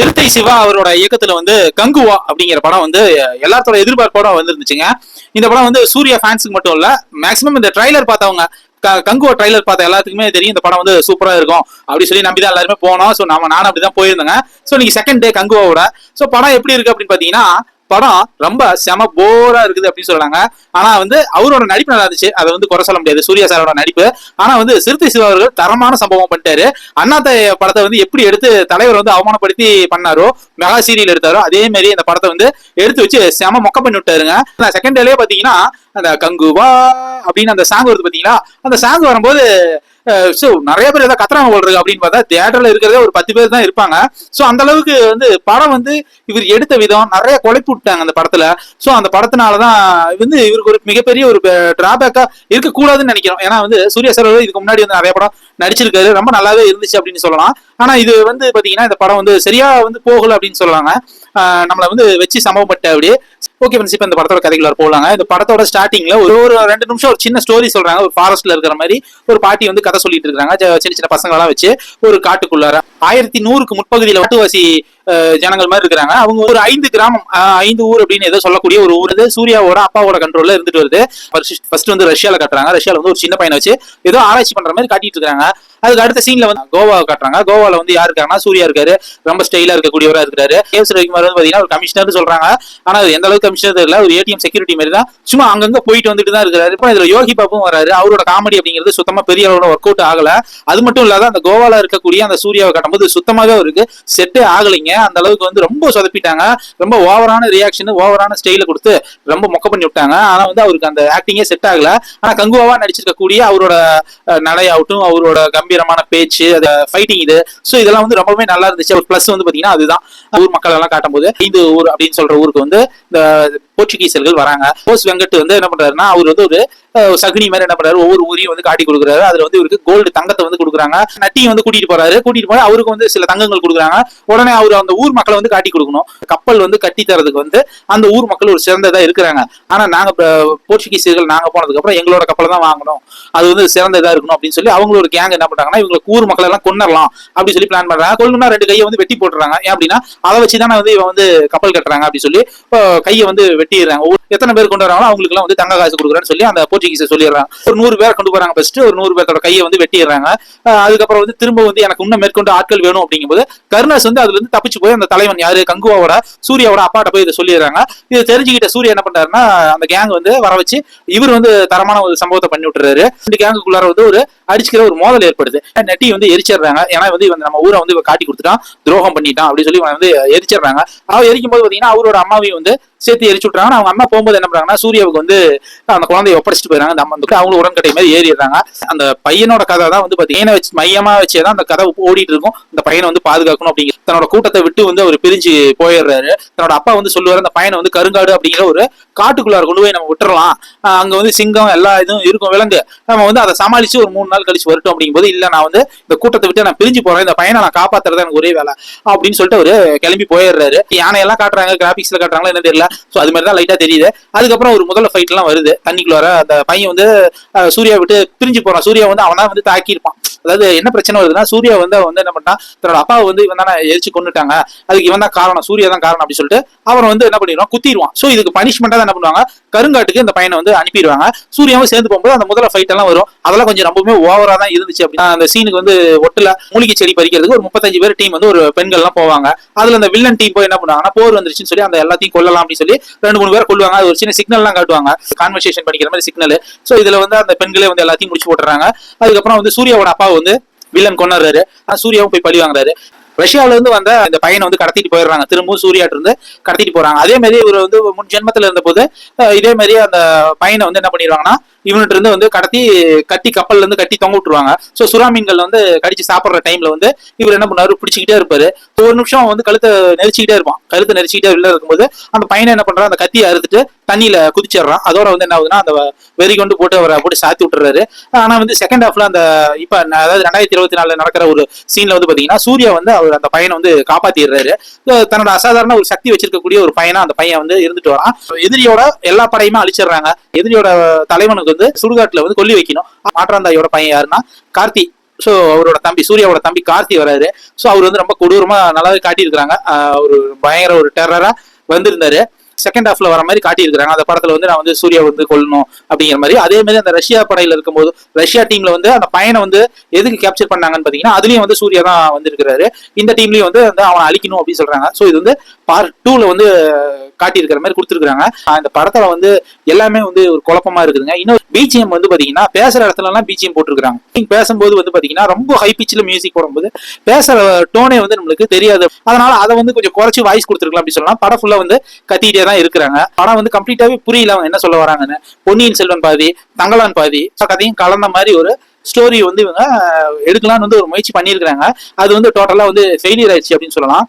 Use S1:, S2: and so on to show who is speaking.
S1: சிறுத்தை சிவா அவரோட இயக்கத்துல வந்து கங்குவா அப்படிங்கிற படம் வந்து எல்லாத்தோட எதிர்பார்ப்போட வந்துருந்துச்சுங்க. இந்த படம் வந்து சூர்யா ஃபேன்ஸுக்கு மட்டும் இல்ல மேக்ஸிமம் இந்த ட்ரைலர் பார்த்தவங்க க- கங்குவா ட்ரைலர் பார்த்த எல்லாத்துக்குமே தெரியும் இந்த படம் வந்து சூப்பரா இருக்கும் அப்படி சொல்லி நம்பி தான் எல்லாருமே போனோம். ஸோ நம்ம நானும் அப்படிதான் போயிருந்தேங்க. ஸோ இன்னைக்கு செகண்ட் டே கங்குவாவோட ஸோ படம் எப்படி இருக்கு அப்படின்னு பாத்தீங்கன்னா படம் ரொம்ப செம போரா இருக்குது அப்படின்னு சொல்றாங்க. ஆனா வந்து அவரோட நடிப்பு நல்லா இருந்துச்சு. அதை வந்து குறை சொல்ல முடியாது. சூர்யா சாரோட நடிப்பு. ஆனா வந்து சிறுத்தை சிவா அவர்கள் தரமான சம்பவம் பண்ணிட்டாரு. அண்ணாத்த படத்தை வந்து எப்படி எடுத்து தலைவர் வந்து அவமானப்படுத்தி பண்ணாரோ மெகா சீரியல் எடுத்தாரோ அதே மாதிரி அந்த படத்தை வந்து எடுத்து வச்சு செம மொக்க பண்ணி விட்டாருங்க. செகண்ட் டேலயே பாத்தீங்கன்னா அந்த கங்குவா அப்படின்னு அந்த சாங் வருது பாத்தீங்களா? அந்த சாங் வரும்போது ஸோ நிறைய பேர் ஏதாவது கத்துறாங்க போல் இருக்கு அப்படின்னு பார்த்தா தியேட்டர்ல இருக்கிறதே ஒரு பத்து பேர் தான் இருப்பாங்க. ஸோ அந்த அளவுக்கு வந்து படம் வந்து இவர் எடுத்த விதம் நிறைய குழப்பி விட்டாங்க அந்த படத்துல. ஸோ அந்த படத்தினாலதான் வந்து இவருக்கு ஒரு மிகப்பெரிய ஒரு டிராபேக்கா இருக்கக்கூடாதுன்னு நினைக்கிறோம். ஏன்னா வந்து சூர்யா சார் இதுக்கு முன்னாடி வந்து நிறைய படம் நடிச்சிருக்காரு. ரொம்ப நல்லாவே இருந்துச்சு அப்படின்னு சொல்லலாம். ஆனா இது வந்து பாத்தீங்கன்னா இந்த படம் வந்து சரியா வந்து போகல அப்படின்னு சொல்லுவாங்க நம்மளை வந்து வச்சு சம்பவப்பட்ட அப்படியே. ஓகே ஃப்ரெண்ட்ஸ் இப்போ இந்த படத்தோட கதைக்குள்ள போகலாங்க இந்த படத்தோட ஸ்டார்டிங்ல ஒரு ஒரு ரெண்டு நிமிஷம் ஒரு சின்ன ஸ்டோரி சொல்றாங்க. ஒரு ஃபாரஸ்ட்ல இருக்கிற மாதிரி ஒரு பாட்டி வந்து கதை சொல்லிட்டு இருக்காங்க சின்ன சின்ன பசங்க வச்சு ஒரு காட்டுக்குள்ளார ஆயிரத்தி நூறுக்கு முற்பகுதியில வட்டுவாசி ஜனங்கள் மாதிரி இருக்கிறாங்க. அவங்க ஒரு ஐந்து கிராமம் ஐந்து ஊர் அப்படின்னு ஏதோ சொல்லக்கூடிய ஒரு ஊர். இது சூர்யாவோட அப்பாவோட கண்ட்ரோல்ல இருந்துட்டு வருது. ஃபர்ஸ்ட் வந்து ரஷ்யால காட்டுறாங்க. ரஷ்யால வந்து ஒரு சின்ன பையனை வச்சு ஏதோ ஆராய்ச்சி பண்ற மாதிரி காட்டிட்டு இருக்காங்க. அதுக்கு அடுத்த சீன்ல வந்து கோவாவை காட்டுறாங்க. கோவால வந்து யார் இருக்காங்கன்னா சூர்யா இருக்காரு. ரொம்ப ஸ்டைலா இருக்கக்கூடியவரா இருக்காரு. கேஎஸ் ரவிக்குமார் வந்து பாத்தீங்கன்னா ஒரு கமிஷனர் சொல்றாங்க. ஆனா அது எந்த அளவுக்கு கமிஷனர் தெரியல. ஒரு ஏடிஎம் செக்யூரிட்டி மாதிரி தான். சும்மா அங்கங்க போயிட்டு வந்துட்டு தான் இருக்கிறாரு இப்போ இதுல யோகி பாபும் வராரு. அவரோட காமெடி அப்படிங்கிறது சுத்தமா பெரிய அளவோட ஒர்க் அவுட் ஆகல. அது மட்டும் இல்லாத அந்த கோவால இருக்கக்கூடிய அந்த சூர்யாவை காட்டும்போது சுத்தமாவே அவருக்கு செட்டே ஆகலைங்க. அந்த அளவுக்கு வந்து ரொம்ப சொதப்பிட்டாங்க. ரொம்ப ஓவரான ரியாக்ஷன் ஓவரான ஸ்டைல கொடுத்து ரொம்ப மொக்க பண்ணி விட்டாங்க. ஆனா வந்து அவருக்கு அந்த ஆக்டிங்கே செட் ஆகல. ஆனா கங்குவாவா நடிச்சிருக்கக்கூடிய அவரோட நடையாகட்டும் அவரோட கம்பீரமான பேச்சு அது ஃபைட்டிங் இது. ஸோ இதெல்லாம் வந்து ரொம்பவே நல்லா இருந்துச்சு. ஒரு பிளஸ் வந்து பாத்தீங்கன்னா அதுதான். ஊர் மக்கள் எல்லாம் காட்டும்போது இந்த ஊர் அப்படின்னு சொல்ற ஊருக்கு வந்து இந்த போர்ச்சுகீசர்கள் வராங்க. போஸ் வெங்கட் வந்து என்ன பண்றாருன்னா அவர் வந்து ஒரு சகுனி மாதிரி என்ன பண்றாரு ஒவ்வொரு ஊரையும் வந்து காட்டி கொடுக்குறாரு. அதுல வந்து இவருக்கு கோல்டு தங்கத்தை வந்து கொடுக்குறாங்க. நட்டியும் வந்து கூட்டிட்டு போறாரு. கூட்டிட்டு போய் அவருக்கு வந்து சில தங்கங்கள் கொடுக்குறாங்க. உடனே அவர் அந்த ஊர் மக்களை வந்து காட்டி கொடுக்கணும். கப்பல் வந்து கட்டி தரதுக்கு வந்து அந்த ஊர் மக்கள் ஒரு சிறந்ததா இருக்கிறாங்க. ஆனா நாங்க போர்ச்சுகீசியர்கள் நாங்க போனதுக்கு அப்புறம் எங்களோட கப்பலை தான் வாங்கணும். அது வந்து சிறந்ததா இருக்கணும் அப்படின்னு சொல்லி அவங்களோட கேங் என்ன பண்றாங்கன்னா இவங்க ஊர் மக்கள் எல்லாம் கொன்னரலாம் அப்படின்னு சொல்லி பிளான் பண்றாங்க. கொல்லணும்னா ரெண்டு கையை வந்து வெட்டி போட்டுறாங்க. ஏன் அப்படின்னா அதை வச்சு தானே வந்து இவன் வந்து கப்பல் கட்டுறாங்க அப்படின்னு சொல்லி கையை வந்து வெட்டிடுறாங்க. எத்தனை பேர் கொண்டு வராங்களோ அவங்களுக்கு எல்லாம் வந்து தங்க காசு கொடுக்குறேன்னு சொல்லி அந்த போர்ச்சுகீஸை சொல்லிடுறாங்க. ஒரு நூறு பேர் கொண்டு போறாங்க. ஃபர்ஸ்ட் ஒரு நூறு பேர்த்தோட கையை வந்து வெட்டிடுறாங்க. அதுக்கப்புறம் வந்து திரும்ப வந்து எனக்கு இன்னும் மேற்கொண்டு ஆட்கள் வேணும் அப்படிங்கும்போது கருணாஸ் வந்து அதுல இருந்து தப்பிச்சு போய் அந்த தலைவன் யாரு? கங்குவாவோட சூர்யாவோட அப்பாட்ட போய் இதை சொல்லிடுறாங்க. இதை தெரிஞ்சுக்கிட்ட சூர்யா என்ன பண்றாருன்னா அந்த கேங் வந்து வர வச்சு இவர் வந்து தரமான ஒரு சம்பவத்தை பண்ணி விட்டுறாரு. இந்த கேங்குக்குள்ளார வந்து ஒரு அடிச்சுக்கிற ஒரு மோதல் ஏற்படுது. நெட்டி வந்து எரிச்சிடுறாங்க. ஏன்னா வந்து இவன் நம்ம ஊரை வந்து காட்டி கொடுத்துட்டான். துரோகம் பண்ணிட்டான் அப்படின்னு சொல்லி வந்து எரிச்சிடுறாங்க. அவர் எரிக்கும் போது பாத்தீங்கன்னா அவரோட அம்மாவையும் வந்து சேர்த்து எரிச்சு விட்றாங்க அவங்க அம்மா போகும்போது என்ன பண்றாங்கன்னா சூர்யாவுக்கு வந்து அந்த குழந்தைய ஒப்படைச்சிட்டு போயிறாங்க நம்ம வந்து அவங்களும் உடன்கட்டை மாதிரி ஏறிடுறாங்க. அந்த பையனோட கதை தான் வந்து பார்த்தீங்கன்னா வச்சு மையமா வச்சே தான் அந்த கதை ஓடிட்டு இருக்கும். அந்த பையனை வந்து பாதுகாக்கணும் அப்படிங்கிற தன்னோட கூட்டத்தை விட்டு வந்து அவர் பிரிஞ்சு போயிடுறாரு. தன்னோட அப்பா வந்து சொல்லுவார் அந்த பையனை வந்து கருங்காடு அப்படிங்கிற ஒரு காட்டுக்குள்ளார கொண்டு போய் நம்ம விட்டுறலாம். அங்கே அங்க வந்து சிங்கம் எல்லா இதுவும் இருக்கும் விலங்கு. நம்ம வந்து அதை சமாளிச்சு ஒரு மூணு நாள் கழிச்சு வரட்டும் அப்படிங்கும்போது இல்ல நான் வந்து இந்த கூட்டத்தை விட்டு நான் பிரிஞ்சு போறேன். இந்த பையனை நான் காப்பாத்துறது எனக்கு ஒரே வேலை. அப்படின்னு சொல்லிட்டு அவரு கிளம்பி போயிடுறாரு. யானை எல்லாம் காட்டுறாங்க கிராபிக்ஸ்ல காட்டுறாங்களா என்ன தெரியல. சோ அது மாதிரி தான் லைட்டா தெரியுது. அதுக்கப்புறம் ஒரு முதல்ல ஃபைட் எல்லாம் வருது. தண்ணிக்குள்ளார அந்த பையன் வந்து சூர்யா விட்டு பிரிஞ்சு போறான். சூர்யா வந்து அவனா வந்து தாக்கியிருப்பான். அதாவது என்ன பிரச்சனை வருதுன்னா சூர்யா வந்து அவன் வந்து என்ன பண்ணான் தன்னோட அப்பாவை வந்து இவன் தானே எரிச்சு கொண்டுட்டாங்க அதுக்கு இவன் தான் காரணம். சூர்யா தான் காரணம் அப்படின்னு சொல்லிட்டு அவன் வந்து என்ன பண்ணிடுவான்? குத்திடுவான். சோ இதுக்கு பனிஷ்மெண்ட்டாக தான் என்ன பண்ணுவாங்க? கருங்காட்டுக்கு இந்த பையனை வந்து அனுப்பிடுவாங்க. சூர்யாவும் சேர்ந்து போகும்போது அந்த முதல்ல ஃபைட் எல்லாம் வரும். அதெல்லாம் கொஞ்சம் ரொம்பவுமே ஓவரா தான் இருந்துச்சு அப்படின்னா அந்த சீனுக்கு வந்து ஒட்டுல மூலிகை செடி பறிக்கிறதுக்கு ஒரு முப்பத்தஞ்சு பேர் டீம் வந்து ஒரு பெண்கள் எல்லாம் போவாங்க. அதுல அந்த வில்லன் டீம் போய் என்ன பண்ணுவாங்கன்னா போர் வந்துருச்சுன்னு சொல்லி அந்த எல்லாத்தையும் கொல்லலாம் அப்படின்னு சொல்லி ரெண்டு மூணு பேர் கொள்வாங்க அது ஒரு சின்ன சிக்னல் எல்லாம் காட்டுவாங்க. கான்வர்சேஷன் பண்ணிக்கிற மாதிரி சிக்னல் சோ இதுல வந்து அந்த பெண்களே வந்து எல்லாத்தையும் முடிச்சு போட்டுறாங்க. அதுக்கப்புறம் வந்து சூர்யாவோட அப்பா வந்து வில்லன் கொண்டாடுறாரு சூர்யாவும் போய் பழி வாங்குறாரு. ரஷ்யாவில இருந்து வந்த இந்த பையனை வந்து கடத்திட்டு போயிடுறாங்க. திரும்பவும் சூர்யாட்டு இருந்து கடத்திட்டு போறாங்க. அதே மாதிரி இவர் வந்து முன் ஜென்மத்துல இருந்த போது இதே மாதிரி அந்த பையனை வந்து என்ன பண்ணிடுவாங்கன்னா இவன்கிட்ட இருந்து வந்து கடத்தி கட்டி கப்பல்ல இருந்து கட்டி தொங்க விட்டுருவாங்க. சோ சுறா மீன்கள் வந்து கடிச்சு சாப்பிடுற டைம்ல வந்து இவர் என்ன பண்ணாரு பிடிச்சிக்கிட்டே இருப்பாரு. ஒரு நிமிஷம் வந்து கழுத்தை நெரிச்சிக்கிட்டே இருப்பான். கழுத்தை நெரிச்சிக்கிட்டே உள்ள இருக்கும்போது அந்த பையனை என்ன பண்றான்? அந்த கத்தியை அறுத்துட்டு தண்ணியில குதிச்சிடுறான். அதோட வந்து என்ன ஆகுதுன்னா அந்த வெறி கொண்டு போட்டு அவரை போட்டு சாத்தி விட்டுறாரு. ஆனா வந்து செகண்ட் ஹாஃப்ல அந்த இப்ப அதாவது ரெண்டாயிரத்தி இருபத்தி நாலுல நடக்கிற ஒரு சீன்ல வந்து பாத்தீங்கன்னா சூர்யா வந்து அவர் அந்த பையனை வந்து காப்பாத்திடுறாரு. தன்னோட அசாதாரண ஒரு சக்தி வச்சிருக்கக்கூடிய ஒரு பையனா அந்த பையன் வந்து இருந்துட்டு வரான். எதிரியோட எல்லா படையுமே அழிச்சிடுறாங்க. எதிரியோட தலைவனுக்கு வந்து சுடுகாட்டுல வந்து கொல்லி வைக்கணும். மாற்றாந்தாயோட பையன் யாருன்னா கார்த்தி. ஸோ அவரோட தம்பி சூர்யாவோட தம்பி கார்த்தி வராரு. ஸோ அவர் வந்து ரொம்ப கொடூரமா நல்லாவே காட்டியிருக்கிறாங்க. ஒரு பயங்கர ஒரு டெரரா வந்திருந்தாரு. செகண்ட் ஹாஃப்ல வர மாதிரி காட்டியிருக்கிறாங்க. அந்த படத்துல வந்து நான் வந்து சூர்யா வந்து கொள்ளணும் அப்படிங்கிற மாதிரி. அதே மாதிரி அந்த ரஷ்யா படையில இருக்கும்போது ரஷ்யா டீம்ல வந்து அந்த பையனை வந்து எதுக்கு கேப்சர் பண்ணாங்கன்னு பாத்தீங்கன்னா அதுலயும் வந்து சூர்யா தான் வந்திருக்கிறாரு இந்த டீம்லயும் வந்து வந்து அவன் அழிக்கணும் அப்படின்னு சொல்றாங்க. ஸோ இது வந்து பார்ட் டூல வந்து காட்டியிருக்கிற மாதிரி கொடுத்துருக்காங்க இந்த படத்துல வந்து எல்லாமே வந்து ஒரு குழப்பமா இருக்குதுங்க. இன்னும் பிஜிஎம் வந்து பாத்தீங்கன்னா பேசுற இடத்துல எல்லாம் பிஜிஎம் போட்டுருக்காங்க பேசும்போது வந்து பாத்தீங்கன்னா ரொம்ப ஹை பிச்சில் மியூசிக் போடும்போது பேசுற டோனே வந்து நம்மளுக்கு தெரியாது. அதனால அதை வந்து கொஞ்சம் குறைச்சி வாய்ஸ் கொடுத்துருக்கலாம் அப்படின்னு சொல்லலாம். படம் ஃபுல்லா வந்து கத்திட்டே தான் இருக்கிறாங்க. ஆனா வந்து கம்ப்ளீட்டாவே புரியல அவங்க என்ன சொல்ல வராங்கன்னு. பொன்னியின் செல்வன் பாதி தங்கலான் பாதி கதையும் கலந்த மாதிரி ஒரு ஸ்டோரி வந்து இவங்க எடுக்கலாம்னு வந்து ஒரு முயற்சி பண்ணியிருக்கிறாங்க. அது வந்து டோட்டலா வந்து ஃபெயிலியர் ஆயிடுச்சு அப்படின்னு சொல்லலாம்.